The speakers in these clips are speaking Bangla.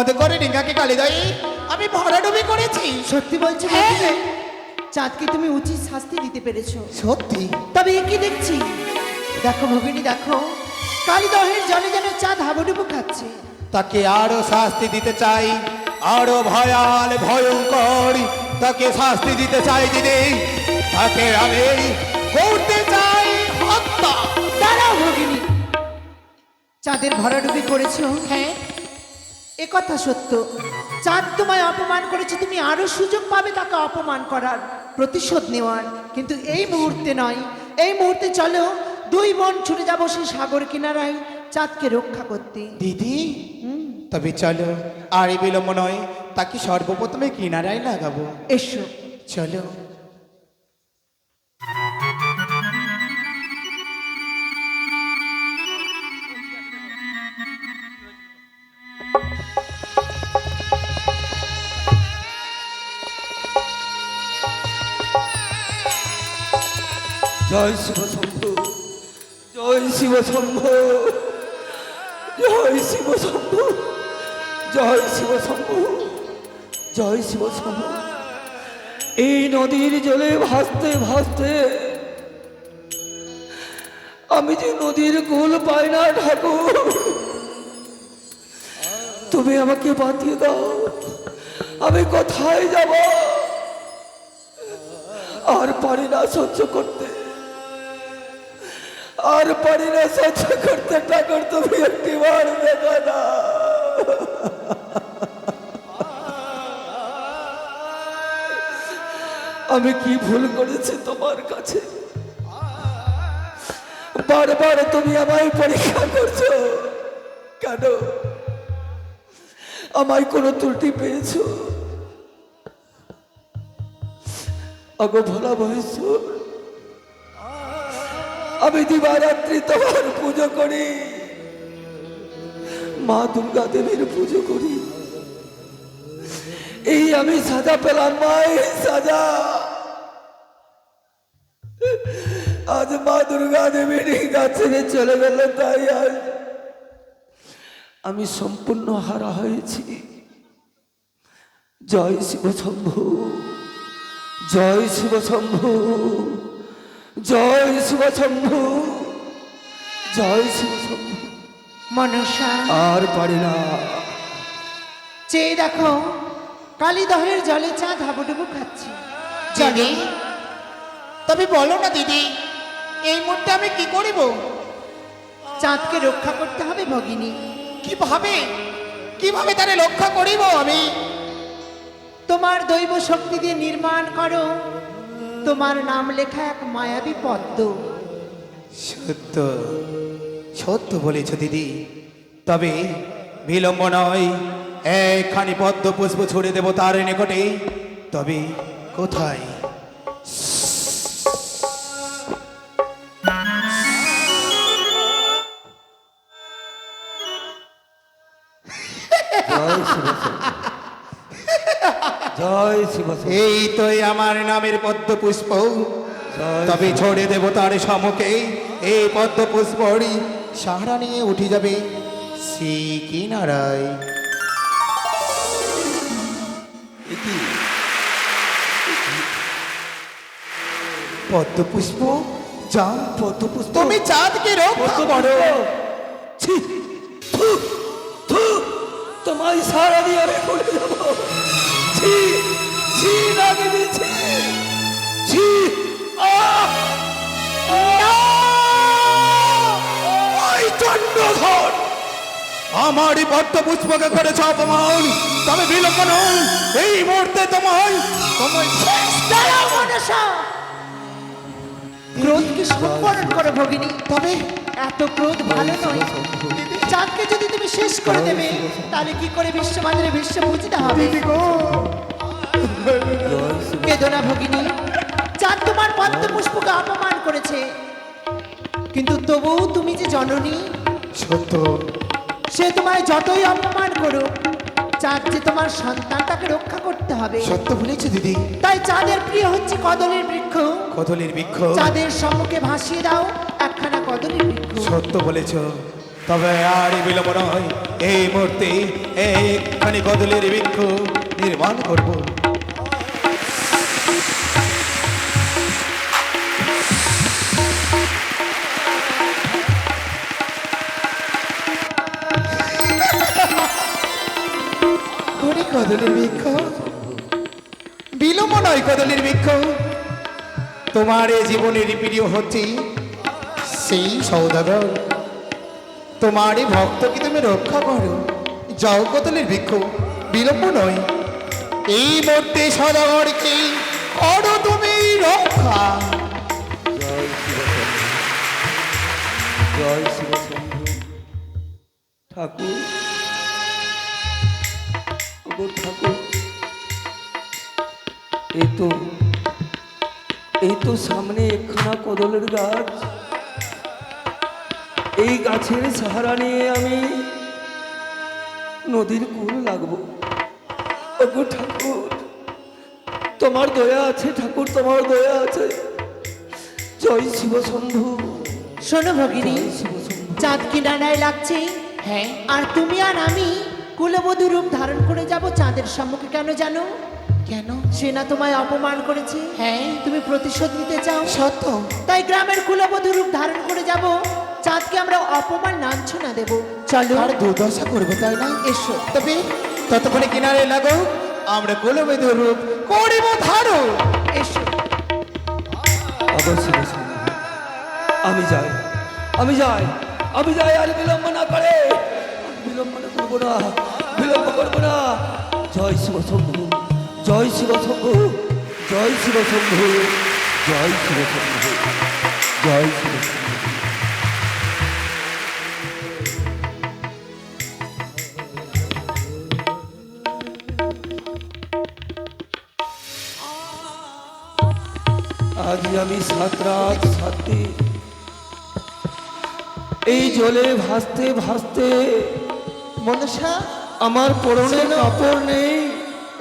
মতো করে রিঙ্গাকে কালিদাই আমি ভরাডুবি করেছি। সত্যি বলছো হ্যাঁ। চাঁদকে তুমি উচিত শাস্তি দিতে পেরেছ। সত্যি? তবে এ কি দেখছি? দেখো ভগিনী দেখো। কালিদহের জলে যেন চাঁদ হাবুডুবু খাচ্ছে। তাকে আরও শাস্তি দিতে চাই আরও ভয়াল ভয়ঙ্কর। তাকে শাস্তি দিতে চাই দিদি তাকে আমি করতে চাই হত্যা। দাঁড়াও ভগিনী চাঁদের ভরাডুবি করেছ? হ্যাঁ। এ কথা সত্য। চাঁদ তোমায় অপমান করেছে তুমি আরও সুযোগ পাবে তাকে অপমান করার প্রতিশোধ নেওয়ার। কিন্তু এই মুহূর্তে নয়। এই মুহূর্তে চলো দুই বোন ছুটে যাব সেই সাগর কিনারায় চাঁদকে রক্ষা করতে। দিদি তবে চলো আর এই বিলম্ব নয় তাকে সর্বপ্রথমে কিনারায় লাগাবো। এসো। চলো। জয় শিব শম্ভু, জয় শিব শম্ভু, জয় শিব শম্ভু, জয় শিব শম্ভু, জয় শিব শম্ভু। এই নদীর জলে ভাসতে ভাসতে আমি যে নদীর কুল পাই না ঠাকুর, তুমি আমাকে বাঁধিয়ে দাও, আমি কোথায় যাব? আর পারি না সহ্য করতে। আর সহ্য করতে, ঠাকুর তুমি একটি বার দেখা না। আমি কি ভুল করেছি তোমার কাছে? বারবার তুমি আমায় পরীক্ষা করছ। কেন? আমায় কোনো ত্রুটি পেয়েছ? অগো ভোলা মহেশ্বর। আমি দিবারাত্রি তোমার পুজো করি। মা দুর্গা দেবীর পুজো করি। এই আমি সাজা পেলাম মায়ের সাজা। আজ মা দুর্গা দেবীর কাছে চলে গেল, তাই আজ আমি সম্পূর্ণ হারা হয়েছি। জয় শিব শম্ভু, জয় শিব শম্ভু। জয় শিব শম্ভু জয় শিব শম্ভু। মনসা আর পারি না। চেয়ে দেখো কালীদহের জলে চাঁদ হাবুডুবু খাচ্ছে। দিদি। তবে বলো না দিদি এই মুহূর্তে আমি কি করিব? চাঁদকে রক্ষা করতে হবে ভগিনী। কীভাবে? কীভাবে তারে রক্ষা করিব আমি? তোমার দৈব শক্তি দিয়ে নির্মাণ করো। তোমার নাম লেখা এক মায়াবী পদ্ম। সত্য সত্য বলেছ দিদি। তবে বিলম্ব নয় একখানি পদ্ম পুষ্প ছড়ে দেব তার নিকটে। তবে কোথায়? শম্ভু জয় শিব এই তো এই আমার নামের পদ্ম পুষ্প তবে ছড়ে দেব তার সমকে এই পদ্ম পুষ্পরি সাহারা নিয়ে উঠে যাবে শ্রী কিনারায় পদ্ম পুষ্প যাও পদ্ম পুষ্প তুমি চাঁদকে রক্ষা করো তোমায় সারা দিয়ে আমি ভুলে যাব। ছি ছি ওই আমারই পদ্ম পুষ্পকে করেছ অপমান। তবে বিলম্ব নয় এই মুহূর্তে তোমায় তোমায় শেষ দাঁড়াও মনসা। ক্রোধকে সম্বরণ করো ভগিনী। তবে এত ক্রোধ ভালো নয়। চাঁদকে যদি তুমি শেষ করে দেবে তাহলে কি করে বিশ্ববাজারে বিশ্ব বুঝতে হবে? বেদনা ভগিনী চাঁদ তোমার পদ্ম পুষ্পকে অপমান করেছে। কিন্তু তবুও তুমি যে জননী সত্য। সে তোমায় যতই অপমান করুক চাঁদ যে তোমার সন্তানটাকে রক্ষা করতে হবে। সত্য বলেছ দিদি। তাই চাঁদের প্রিয় হচ্ছে কদলের বৃক্ষ। কদলের বৃক্ষ। চাঁদের সম্মুখে ভাসিয়ে দাও একখানা কদলের বৃক্ষ। সত্য বলেছ। তবে আর বিলম্ব নয়। এই মুহূর্তে একখানি কদলের বৃক্ষ নির্মাণ করব। কদলের কদলের বৃক্ষ। তোমার এ জীবনের প্রিয় হচ্ছে সেই সৌদাগর। তোমার এই ভক্তকে তুমি রক্ষা করো? কদলের বৃক্ষ বিলম্ব নয়। এই মুহূর্তে সদাগরকে করো তুমি রক্ষা। জয় ঠাকুর ঠাকুর, এই তো এই তো সামনে একখানা কদলের গাছ। এই গাছের সাহারা নিয়ে আমি নদীর কুল লাগবো। ওগো ঠাকুর তোমার দয়া আছে ঠাকুর তোমার দয়া আছে। জয় শিব শম্ভু। শোনো ভগিনী চাঁদ কিনারায় লাগছে। হ্যাঁ। আর তুমি আর আমি কুলবধূ রূপ ধারণ করে যাব চাঁদের সম্মুখে কেন জানো? কেন? সে না তোমায় অপমান করেছে। হ্যাঁ। তুমি প্রতিশোধ নিতে চাও। সত্য। তাই গ্রামের কুলবধূ রূপ ধারণ করে যাব চাঁদকে আমরা অপমান লাঞ্ছনা দেব। চলো। আর দুর্দশা করব তাই না? এসো। তবে ততক্ষণে কিনারে লাগো আমরা কুলবেদ রূপ করিব ধারো এসো। শম্ভু আমি যাই আমি যাই আমি যাই আর বিলম্ব না করে। বিলম্ব না করব না বিলম্ব করব না। জয় শিব শম্ভু জয় শিব শম্ভু জয় শিব শম্ভু জয় শিব শম্ভু জয় শিব শম্ভু। আমি সাত রাত সাত। এই জলে ভাসতে ভাসতে মনসা আমার পরনে কাপড় নেই।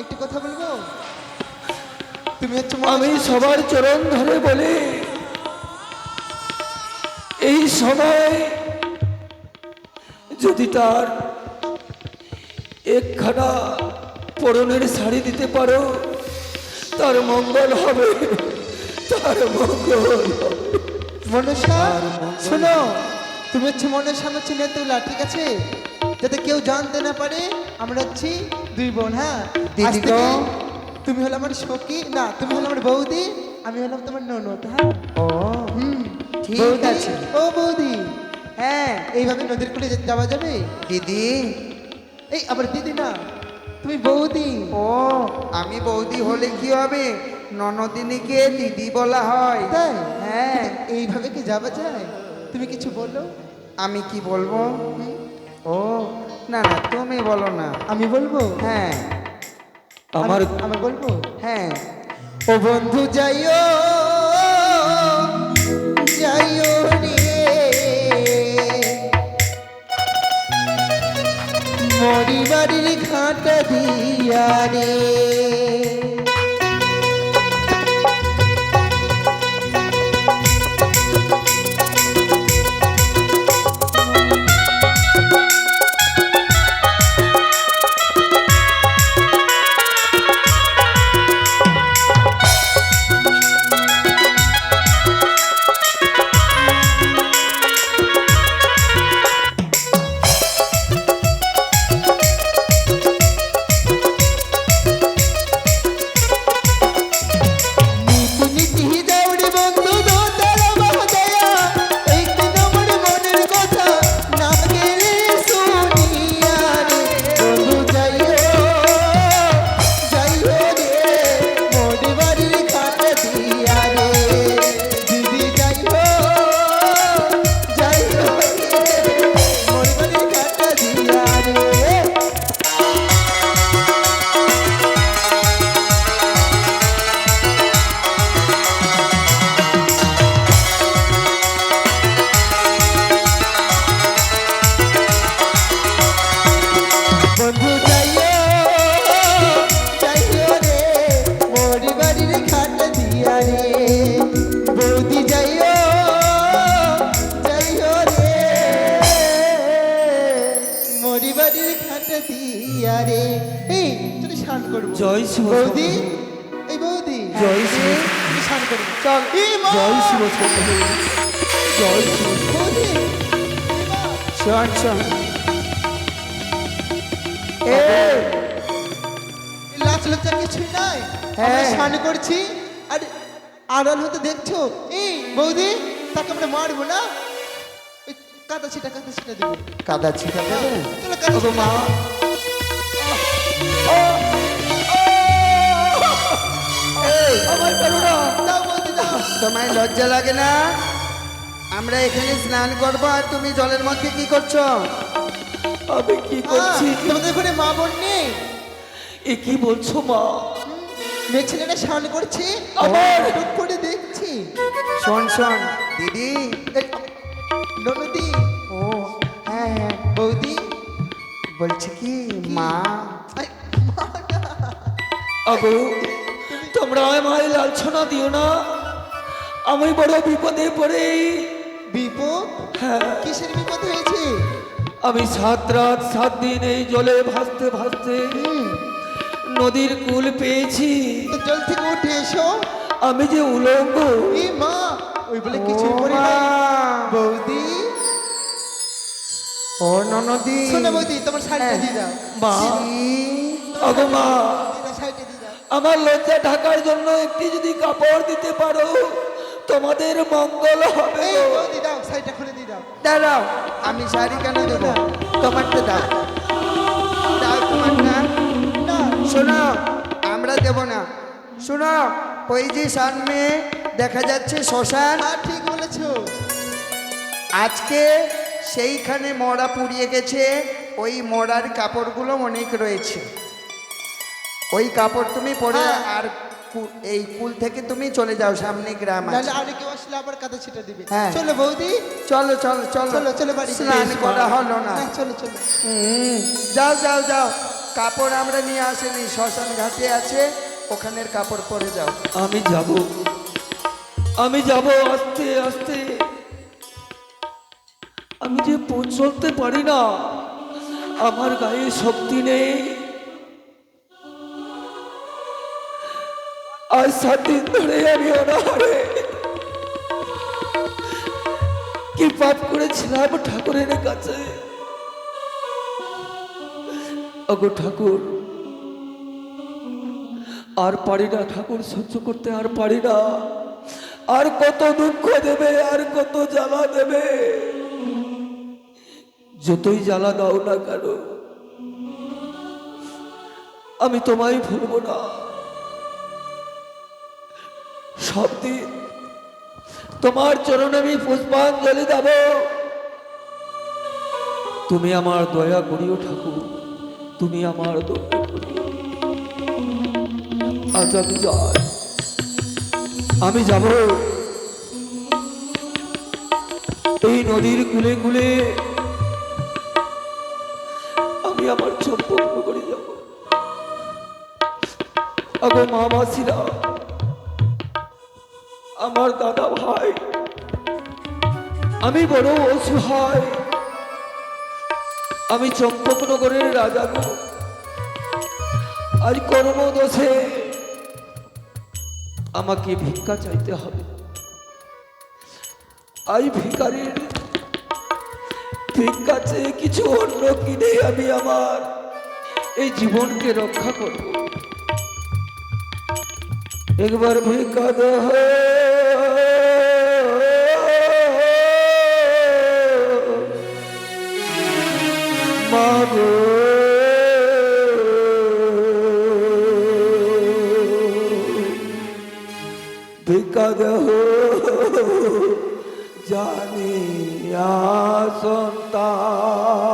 একটু কথা বলব? তুমি হচ্ছে আমি সবার চরণ ধরে বলি এই সময় যদি তার একখানা পরনের শাড়ি দিতে পারো তার মঙ্গল হবে। মনসা শোনো তুমি হচ্ছে মনসা হচ্ছে নেতুলা ঠিক আছে? যাতে কেউ জানতে না পারে আমরা হচ্ছি দুই বোন হ্যাঁ? দিদি তুমি হলো আমার সখী না তুমি হলো আমার বৌদি আমি হলাম তোমার ননদ হ্যাঁ? ও হুম ঠিক আছে। ও বৌদি। হ্যাঁ এইভাবে নদীর কূলে যেতে যাওয়া যাবে? দিদি। এই আবার দিদি না তুমি বৌদি। ও আমি বৌদি হলে কি হবে? ননদিনীকে দিদি বলা হয়। তাই? হ্যাঁ। এইভাবে কি যাওয়া যায়? তুমি কিছু বলো। আমি কি বলব? ও না না তুমি বলো না। আমি বলব? হ্যাঁ। আমার আমি- বলব? হ্যাঁ। ও বন্ধু যাইও। যাইও রে মরি বাড়ির ঘাটা দিয়া রে জয় শিব বৌদি এই বৌদি। জয় শিব স্নান করব চল জয় শিব জয় শিব বৌদি শোন শোন এ লাচ লজ্জা কিছুই নাই। হ্যাঁ। স্নান করছি। আর আড়াল হতে দেখছ? এই বৌদি তাকে আমরা মারবো না? কাদা ছিটা কাদা ছিটা দেবো। কাদা ছিটা দেবে? চলো কাদা মা। আমায় করো না দাও বৌদি দাও তোমায় লজ্জা লাগে না? আমরা এখানে স্নান করব আর তুমি জলের মধ্যে কি করছ? আমি কি করছি? তোমাদের ঘরে মা বোন নেই? এ কি বলছো মা? মেয়ে ছেলেটা স্নান করছে? টুক করে দেখছি। শোন শোন দিদি। ননদি। ও হ্যাঁ হ্যাঁ বৌদি। বলছি কি মা? মা না। তোমরা আমায় লালছনা দিও না। আমি বড় বিপদে পড়ে। বিপদ? হ্যাঁ। কিসের বিপদ হয়েছে? আমি সাত রাত সাত দিন এই জলে ভাসতে ভাসতে নদীর কুল পেয়েছি। জল থেকে উঠে এসো। আমি যে উলঙ্গ। মা ওই বলে কিছু ও করি বৌদি। ও ননদি। শোনো বৌদি তোমার শাড়িটা হ্যাঁ। দিয়ে দাও। মা? মা। আমার লজ্জা ঢাকার জন্য একটি যদি কাপড় দিতে পারো তোমাদের মঙ্গল হবে দাও শাড়িটা খুলে দিয়ে দাও। দাঁড়াও। আমি শাড়ি কেন দেবো? তোমারটা দাও। দাও তোমারটা। না শোনো আমরা দেব না। শোনো ওই যে সামনে দেখা যাচ্ছে শ্মশান। হ্যাঁ ঠিক বলেছ। আজকে সেইখানে মরা পুড়িয়ে গেছে ওই মরার কাপড়গুলো অনেক রয়েছে। ওই কাপড় তুমি পরে হ্যাঁ। আর এই কুল থেকে তুমি চলে যাও সামনে গ্রাম আছে। আর কেউ আসলে আবার কাদা ছিটা দিবে। হ্যাঁ। চলো বৌদি। চলো চলো চলো। চলো চলো বাড়ি স্নান করা হলো না। হ্যাঁ, চলো চলো। হুম, যাও যাও যাও। কাপড় আমরা নিয়ে আসেনি শ্মশান ঘাটে আছে। ওখানের কাপড় পরে যাও। আমি যাব। আমি যাব আস্তে আস্তে। আমি যে চলতে পারি না আমার গায়ে শক্তি নেই। আজ সাত দিন ধরে আমি অনাহারে। কি পাপ করেছিলাম ঠাকুরের কাছে? অগো ঠাকুর, আর পারি না ঠাকুর সহ্য করতে, আর পারি না। আর কত দুঃখ দেবে, আর কত জ্বালা দেবে। যতই জ্বালা দাও না কেন, আমি তোমায় ভুলবো না। সব দিন তোমার চরণে আমি পুষ্পাঞ্জলি দেব। তুমি আমার দয়া করিও ঠাকুর, তুমি আমার আজ আমি যাই। আমি যাব। এই নদীর কুলে কুলে আমি আমার সম্পর্ক করে যাব। আগো মা মাসিরা আমার দাদা ভাই। আমি বড় অসহায়। আমি চম্পকনগরের রাজা গো। আজ কর্মদোষে আমাকে ভিক্ষা চাইতে হবে। আই ভিকারির ভিক্ষা চেয়ে কিছু অন্য কিনে আমি আমার এই জীবনকে রক্ষা করব। একবার ভিক্ষা দেহ মাগো। ভিক্ষা দেহ জানিয়া সন্তান।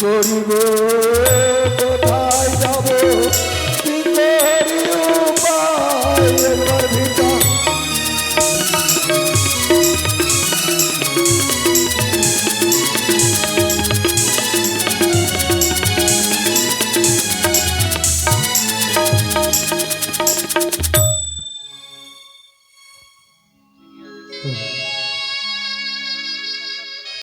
কি করিব